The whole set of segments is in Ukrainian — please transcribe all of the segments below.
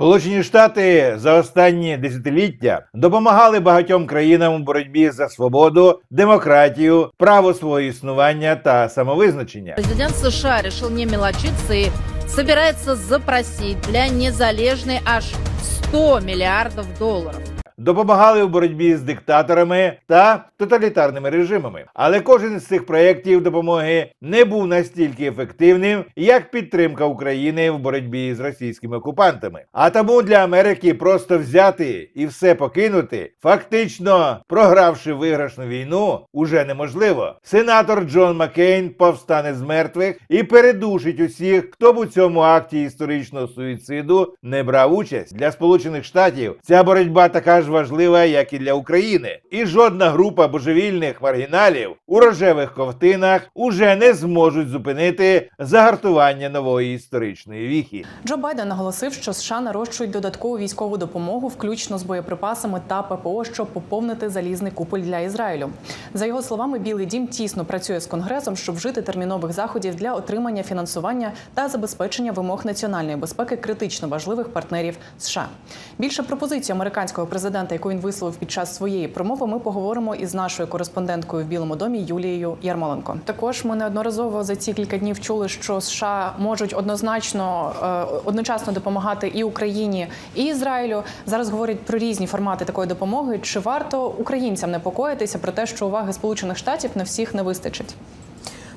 Сполучені Штати за останні десятиліття допомагали багатьом країнам у боротьбі за свободу, демократію, право свого існування та самовизначення. Президент США решил не мелочиться і собирается запросити для незалежної аж 100 мільярдів долларов. Допомагали у боротьбі з диктаторами та тоталітарними режимами. Але кожен з цих проєктів допомоги не був настільки ефективним, як підтримка України в боротьбі з російськими окупантами. А тому для Америки просто взяти і все покинути, фактично програвши виграшну війну, уже неможливо. Сенатор Джон Маккейн повстане з мертвих і передушить усіх, хто б у цьому акті історичного суїциду не брав участь. Для Сполучених Штатів ця боротьба така ж важлива, як і для України. І жодна група божевільних маргіналів у рожевих ковтинах уже не зможуть зупинити загартування нової історичної віхи. Джо Байден наголосив, що США нарощують додаткову військову допомогу, включно з боєприпасами та ППО, щоб поповнити залізний куполь для Ізраїлю. За його словами, Білий Дім тісно працює з конгресом, щоб вжити термінових заходів для отримання фінансування та забезпечення вимог національної безпеки критично важливих партнерів США. Більше пропозицій американського президента, яку він висловив під час своєї промови, ми поговоримо із нашою кореспонденткою в Білому домі Юлією Ярмоленко. Також ми неодноразово за ці кілька днів чули, що США можуть однозначно е, одночасно допомагати і Україні, і Ізраїлю. Зараз говорять про різні формати такої допомоги. Чи варто українцям непокоїтися про те, що уваги Сполучених Штатів на всіх не вистачить?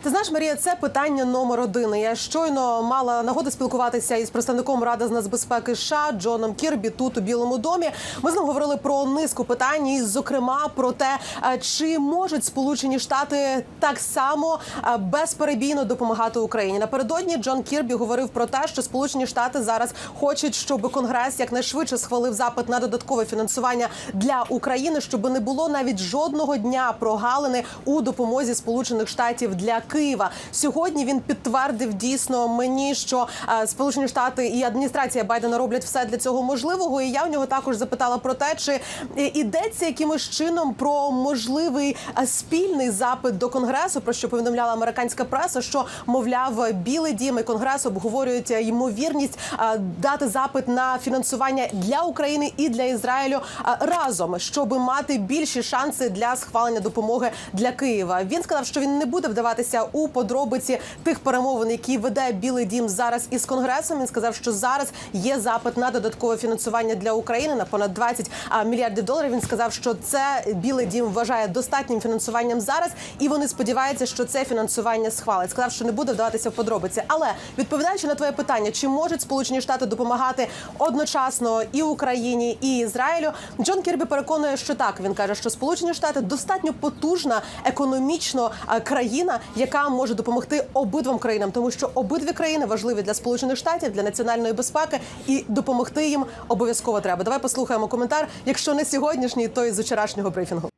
Ти знаєш, Марія, це питання номер один. Я щойно мала нагоду спілкуватися із представником Ради з нацбезпеки США Джоном Кірбі тут у Білому домі. Ми з ним говорили про низку питань, і, зокрема, про те, е, чи можуть Сполучені Штати так само е, безперебійно допомагати Україні. Напередодні Джон Кірбі говорив про те, що Сполучені Штати зараз хочуть, щоб Конгрес якнайшвидше схвалив запит на додаткове фінансування для України, щоб не було навіть жодного дня прогалини у допомозі Сполучених Штатів для Києва. Сьогодні він підтвердив дійсно мені, що е, Сполучені Штати і адміністрація Байдена роблять все для цього можливого. І я у нього також запитала про те, чи е, йдеться якимось чином про можливий е, спільний запит до конгресу, про що повідомляла американська преса, що мовляв Білий Дім і конгрес обговорюють е, ймовірність е, дати запит на фінансування для України і для Ізраїлю е, разом, щоб мати більші шанси для схвалення допомоги для Києва. Він сказав, що він не буде вдаватися у подробиці тих перемовин, які веде Білий Дім зараз із конгресом. Він сказав, що зараз є запит на додаткове фінансування для України на понад 20 мільярдів доларів. Він сказав, що це Білий Дім вважає достатнім фінансуванням зараз, і вони сподіваються, що це фінансування схвалить. Сказав, що не буде вдаватися в подробиці. Але відповідаючи на твоє питання, чи можуть Сполучені Штати допомагати одночасно і Україні, і Ізраїлю, Джон Кірбі переконує, що так. Він каже, що Сполучені Штати достатньо потужна економічно країна, яка може допомогти обидвом країнам, тому що обидві країни важливі для Сполучених Штатів для національної безпеки, і допомогти їм обов'язково треба. Давай послухаємо коментар. Якщо не сьогоднішній, то із вчорашнього брифінгу.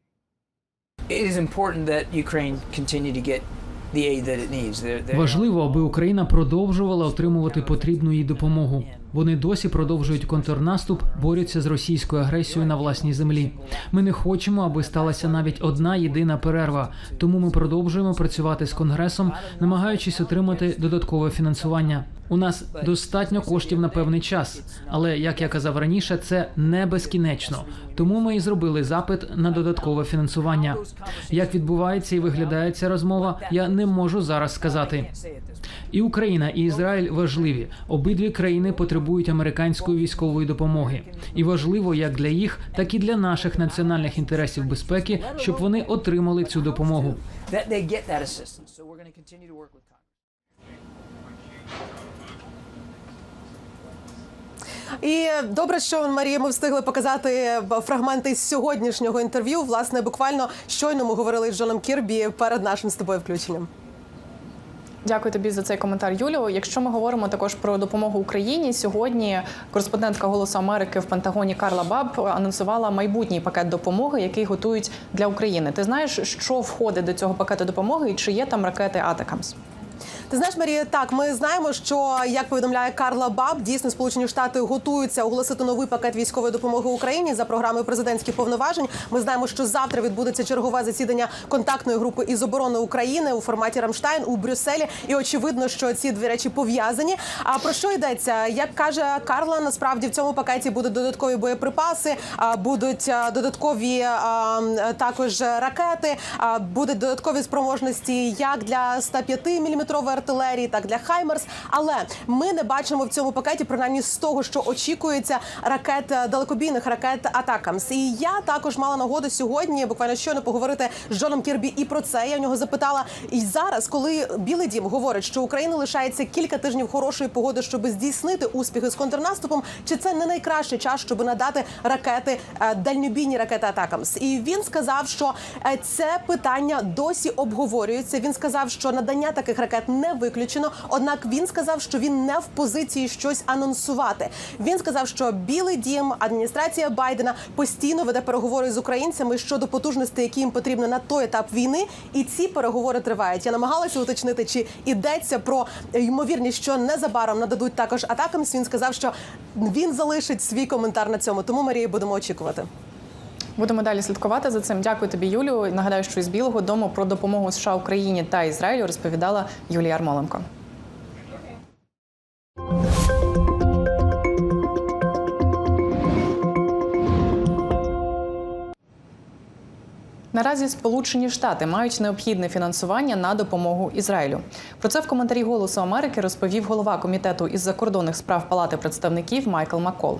It is important that Ukraine continue to get the aid that it needs. They're, they're Важливо, аби Україна продовжувала отримувати потрібну їй допомогу. Вони досі продовжують контрнаступ, борються з російською агресією на власній землі. Ми не хочемо, аби сталася навіть одна єдина перерва. Тому ми продовжуємо працювати з конгресом, намагаючись отримати додаткове фінансування. У нас достатньо коштів на певний час, але як я казав раніше, це не безкінечно. Тому ми і зробили запит на додаткове фінансування. Як відбувається і виглядає ця розмова, я не можу зараз сказати. І Україна, і Ізраїль важливі. Обидві країни потребують американської військової допомоги. І важливо як для їх, так і для наших національних інтересів безпеки, щоб вони отримали цю допомогу. that they get that assistance. So we're going to continue to work with Congress. І добре, що Марія, ми встигли показати фрагменти з сьогоднішнього інтерв'ю. Власне, буквально щойно ми говорили з Джоном Кірбі перед нашим з тобою включенням. Дякую тобі за цей коментар, Юлю. Якщо ми говоримо також про допомогу Україні, сьогодні кореспондентка Голосу Америки в Пентагоні Карла Баб анонсувала майбутній пакет допомоги, який готують для України. Ти знаєш, що входить до цього пакету допомоги і чи є там ракети Атакамс? Ти знаєш, Марія, так ми знаємо, що як повідомляє Карла Баб, дійсно Сполучені Штати готуються оголосити новий пакет військової допомоги Україні за програмою президентських повноважень. Ми знаємо, що завтра відбудеться чергове засідання контактної групи із оборони України у форматі Рамштайн у Брюсселі. І очевидно, що ці дві речі пов'язані. А про що йдеться? Як каже Карла, насправді в цьому пакеті будуть додаткові боєприпаси, будуть додаткові також ракети, будуть додаткові спроможності як для 105 мм артилерії, так для Хаймерс. Але ми не бачимо в цьому пакеті, принаймні з того, що очікується ракет е, далекобійних ракет Атакамс. І я також мала нагоду сьогодні, буквально щойно поговорити з Джоном Кірбі і про це. Я в нього запитала. І зараз, коли Білий Дім говорить, що Україна лишається кілька тижнів хорошої погоди, щоб здійснити успіхи з контрнаступом, чи це не найкращий час, щоб надати ракети е, дальньобійні ракети Атакамс? І він сказав, що е, це питання досі обговорюється. Він сказав, що надання таких ракет не виключено. Однак він сказав, що він не в позиції щось анонсувати. Він сказав, що Білий Дім, адміністрація Байдена постійно веде переговори з українцями щодо потужностей, які їм потрібно на той етап війни, і ці переговори тривають. Я намагалася уточнити, чи йдеться про ймовірність, що незабаром нададуть також атакам. Він сказав, що він залишить свій коментар на цьому. Тому Марії будемо очікувати. Будемо далі слідкувати за цим. Дякую тобі, Юлію. Нагадаю, що із Білого Дому про допомогу США Україні та Ізраїлю розповідала Юлія Ярмоленко. Наразі Сполучені Штати мають необхідне фінансування на допомогу Ізраїлю. Про це в коментарі Голосу Америки розповів голова комітету із закордонних справ Палати представників Майкл Маккол.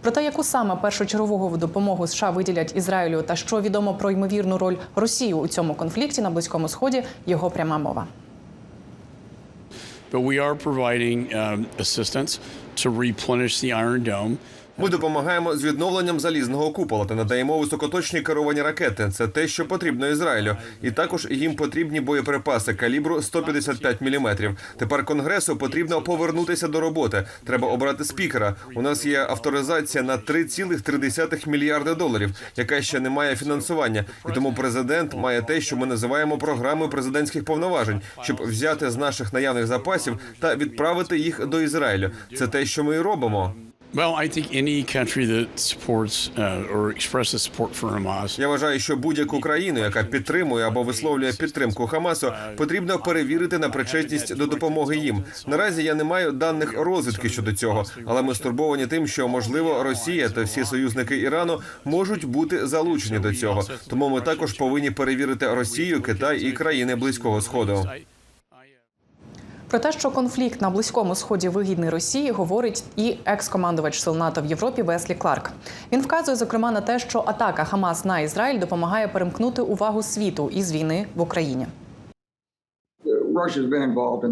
Про те, яку саме першочергову допомогу США виділять Ізраїлю, та що відомо про ймовірну роль Росії у цьому конфлікті на близькому сході, його пряма мова. But we are providing um, assistance to replenish the Iron Dome. Ми допомагаємо з відновленням залізного купола та надаємо високоточні керовані ракети. Це те, що потрібно Ізраїлю, і також їм потрібні боєприпаси калібру 155 мм. Тепер конгресу потрібно повернутися до роботи. Треба обрати спікера. У нас є авторизація на 3,3 мільярди доларів, яка ще не має фінансування. І тому президент має те, що ми називаємо програмою президентських повноважень, щоб взяти з наших наявних запасів та відправити їх до Ізраїлю. Це те, що ми і робимо. Я вважаю, що будь-яку країну, яка підтримує або висловлює підтримку Хамасу, потрібно перевірити на причетність до допомоги їм. Наразі я не маю даних розвідки щодо цього, але ми стурбовані тим, що можливо Росія та всі союзники Ірану можуть бути залучені до цього. Тому ми також повинні перевірити Росію, Китай і країни близького сходу. Про те, що конфлікт на близькому сході вигідний Росії, говорить і екс-командувач сил НАТО в Європі Веслі Кларк. Він вказує зокрема на те, що атака Хамас на Ізраїль допомагає перемкнути увагу світу із війни в Україні. Russia's been involved.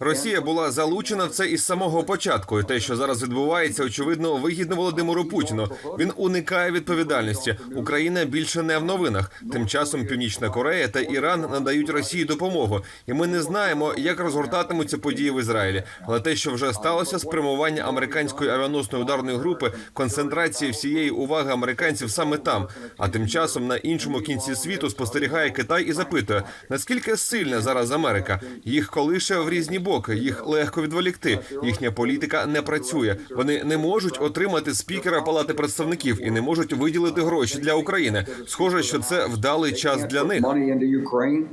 Росія була залучена в це із самого початку. І те, що зараз відбувається, очевидно, вигідно Володимиру Путіну. Він уникає відповідальності. Україна більше не в новинах. Тим часом Північна Корея та Іран надають Росії допомогу, і ми не знаємо, як розгортатимуться події в Ізраїлі. Але те, що вже сталося, спрямування американської авіаносної ударної групи, концентрації всієї уваги американців саме там. А тим часом на іншому кінці світу спостерігає Китай і запитує, наскільки сильна зараз Америка. Їх колише в різні боки, їх легко відволікти. Їхня політика не працює. Вони не можуть отримати спікера Палати представників і не можуть виділити гроші для України. Схоже, що це вдалий час для них.